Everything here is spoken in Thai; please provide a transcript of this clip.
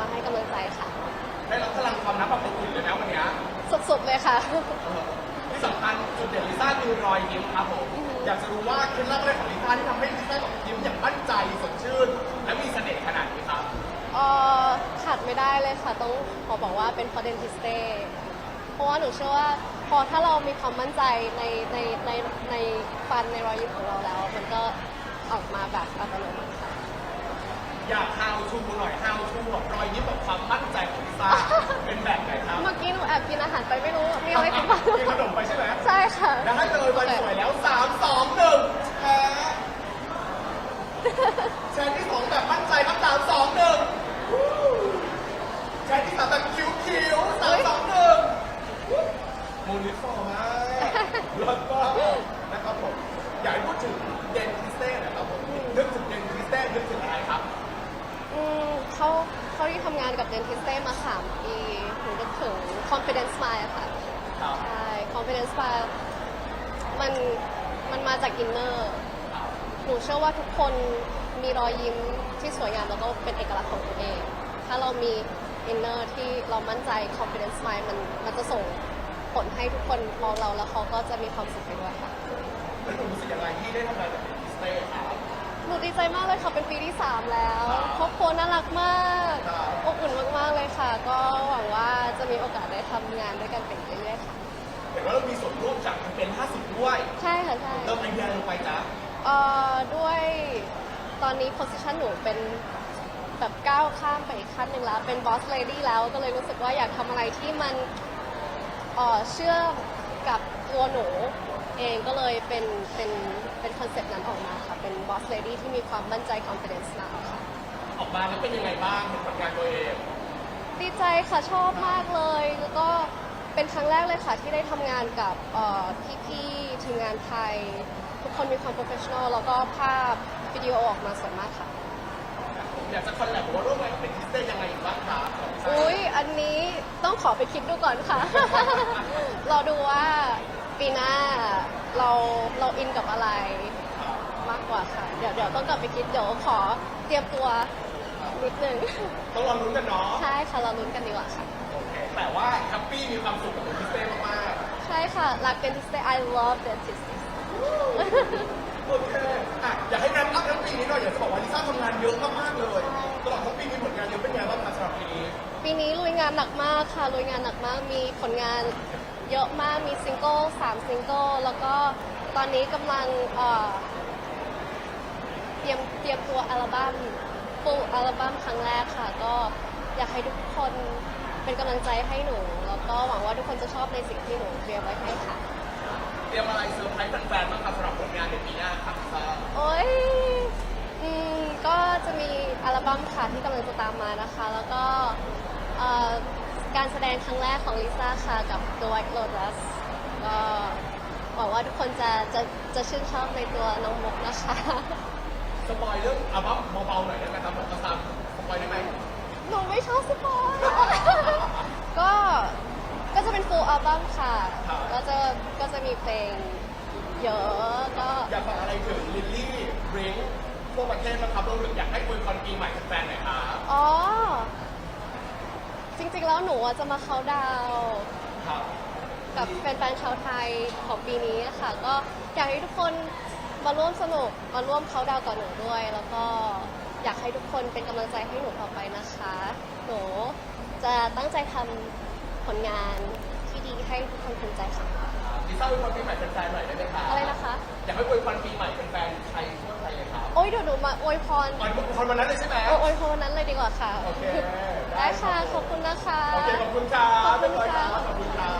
มาให้กำลังใจค่ะ ได้รับพลังความรักแบบอบอุ่นเลยนะวันเนี้ยสุดๆเลยค่ะ เออที่สำคัญจุดเด่นลิซ่าคือรอยยิ้มครับผมอยากจะรู้ว่าเคล็ดลับอะไรของลิซ่าที่ทำให้ลิซ่าแบบยิ้มอย่างมั่นใจสดชื่น และมีเสน่ห์ขนาดนี้ครับเอ่อขาดไม่ได้เลยค่ะ ต้องขอบอกว่าเป็น p o d e n t i s t e เพราะว่าหนูเชื่อว่าพอถ้าเรามีความมั่นใจในในในในฟันในรอยยิ้มของเราแล้ว มันก็ออกมาแบบอัตโนมัติค่ะ อยาก how to หน่อย how to แบบรอยยิ้มแบบความมั่นใจของลิซ่าเป็นแบบไหนครับเมื่อกี้หนูแอบกินอาหารไปไม่รู้มีอะไรกินบ้างกินขนมไปใช่ไหมใช่ค่ะได้เลยวันสวยแล้วสามสองหนึ่งแชร์แชร์ที่สองแบบมั่นใจครับสามสองหนึ่งแชร์ที่สามแบบคิ้วคิ้วสามสองหนึ่งโมนิฟอร์มากแล้วก็นะครับผมอยากให้พูดถึงเดนทิสเต้นะครับผมนึกถึงเดนทิสเต้นึกถึงอะไรครับ อืมเขาเขาที่ทำงานกับเดนทิสเต้มาสามปีหนูนึกถึง confidence smile ค่ะ ครับใช่ confidence smile มัน มันมาจากอินเนอร์ หนูเชื่อว่าทุกคนมีรอยยิ้มที่สวยงามแล้วก็เป็นเอกลักษณ์ของตัวเอง ถ้าเรามีอินเนอร์ที่เรามั่นใจ confidence smile มันมันจะส่งผลให้ทุกคนมองเราแล้วเขาก็จะมีความสุขไปด้วยค่ะ แล้วหนูรู้สึกยังไงที่ได้ทำงานกับเดนทิสเต้ครับ หนูดีใจมากเลยค่ะ เป็นปีที่ 3 แล้วครับครอบครัวน่ารักมากครับอบอุ่นมากๆเลยค่ะ ก็หวังว่าจะมีโอกาสได้ทำงานด้วยกันไปเรื่อยๆค่ะ เห็นว่าเรามีส่วนร่วมจากแคมเปญ50 ด้วยใช่ค่ะใช่เติมไอเดียลงไปจ้ะเอ่อด้วยตอนนี้ position หนูเป็นแบบก้าวข้ามไปอีกขั้นหนึ่งแล้ว เป็น boss lady แล้วก็เลยรู้สึกว่าอยากทำอะไรที่มันเอ่อเชื่อมกับตัวหนูเองก็เลยเป็นเป็นเป็นคอนเซ็ปต์นั้นออกมาค่ะเป็น boss lady ที่มีความมั่นใจ confidence มากค่ะ ออกมาแล้วเป็นยังไงบ้างเป็นผลงานตัวเองดีใจค่ะชอบมากเลย แล้วก็เป็นครั้งแรกเลยค่ะที่ได้ทำงานกับเอ่อพี่ๆทีมงานไทย ทุกคนมีความโปรเฟชชั่นอลแล้วก็ภาพวิดีโอออกมาสวยมากค่ะผมอยากจะคอลแลบหรือว่าร่วมงานกับเป็นทิสเต้ยังไงอีกบ้างครับของอุ้ยอันนี้ต้องขอไปคิดดูก่อนค่ะ รอดูว่าปีหน้าเราเราอินกับอะไร ต้องกลับไปคิดเดี๋ยวขอเตรียมตัวนิดนึง ต้องรอลุ้นกันเนาะใช่ค่ะเราลุ้นกันดีกว่าค่ะ โอเคแต่ว่าแฮปปี้มีความสุขกับเป็นทิสเต้มากใช่ค่ะรัก dentist I love dentist ๆโอเคอะอยากให้นับอัพทั้งปีนี้หน่อยอยากจะบอกว่าลิซ่าทำงานเยอะมากๆเลยตลอดทั้งปีมีผลงานเยอะเป็นไงบ้างคะสำหรับปีนี้ปีนี้ลุยงานหนักมากค่ะลุยงานหนักมากมีผลงานเยอะมากมีซิงเกิลสามซิงเกิลแล้วก็ตอนนี้กำลังเอ่อ เตรียมเตรียมตัวอัลบั้มฟูลอัลบั้มครั้งแรกค่ะ ก็อยากให้ทุกคนเป็นกำลังใจให้หนู แล้วก็หวังว่าทุกคนจะชอบในสิ่งที่หนูเตรียมไว้ให้ค่ะ เตรียมอะไรเซอร์ไพรส์แฟนๆบ้างครับสำหรับผลงานในปีหน้าครับลิซ่าโอ้ยอืมก็จะมีอัลบั้มค่ะที่กำลังจะตามมานะคะ แล้วก็เอ่อการแสดงครั้งแรกของลิซ่าค่ะกับ The White Lotus ก็หวังว่าทุกคนจะจะจะชื่นชอบในตัวน้องมกนะคะ สปอยเรื่องอัลบั้มเบาๆหน่อยได้ไหมครับผมกระซามสปอยได้ไหมหนูไม่ชอบสปอยก็ ก็จะเป็น full album ค่ะ ก็จะ ก็จะมีเพลงเยอะ ก็ อยากฝากอะไรถึงลิลลี่บริงทั่วประเทศนะครับรวมถึงอยากให้อวยพรปีใหม่แฟนๆหน่อยครับอ๋อ จริงๆ แล้วหนูอะจะมาเขาน์ดาวน์ ครับ กับแฟนๆชาวไทยของปีนี้อะค่ะ ก็อยากให้ทุกคน มาร่วมสนุกมาร่วมเขาน์ดาวน์กับหนูด้วย แล้วก็อยากให้ทุกคนเป็นกำลังใจให้หนูต่อไปนะคะ หนูจะตั้งใจทำผลงานที่ดีให้ทุกคนภูมิใจค่ะ ลิซ่าอวยพรปีใหม่แฟนๆหน่อยได้ไหมครับอะไรนะคะ อยากให้อวยพรปีใหม่แฟนๆไทยทั่วไทยเลยครับโอ้ยเดี๋ยวหนูมาอวยพรอวยพรวันนั้นเลยใช่ไหมเอาอวยพรวันนั้นเลยดีกว่าค่ะ โอเคได้ค่ะ ขอบคุณนะคะ โอเคขอบคุณครับขอบคุณเรียบร้อยค่ะรับขอบคุณครับ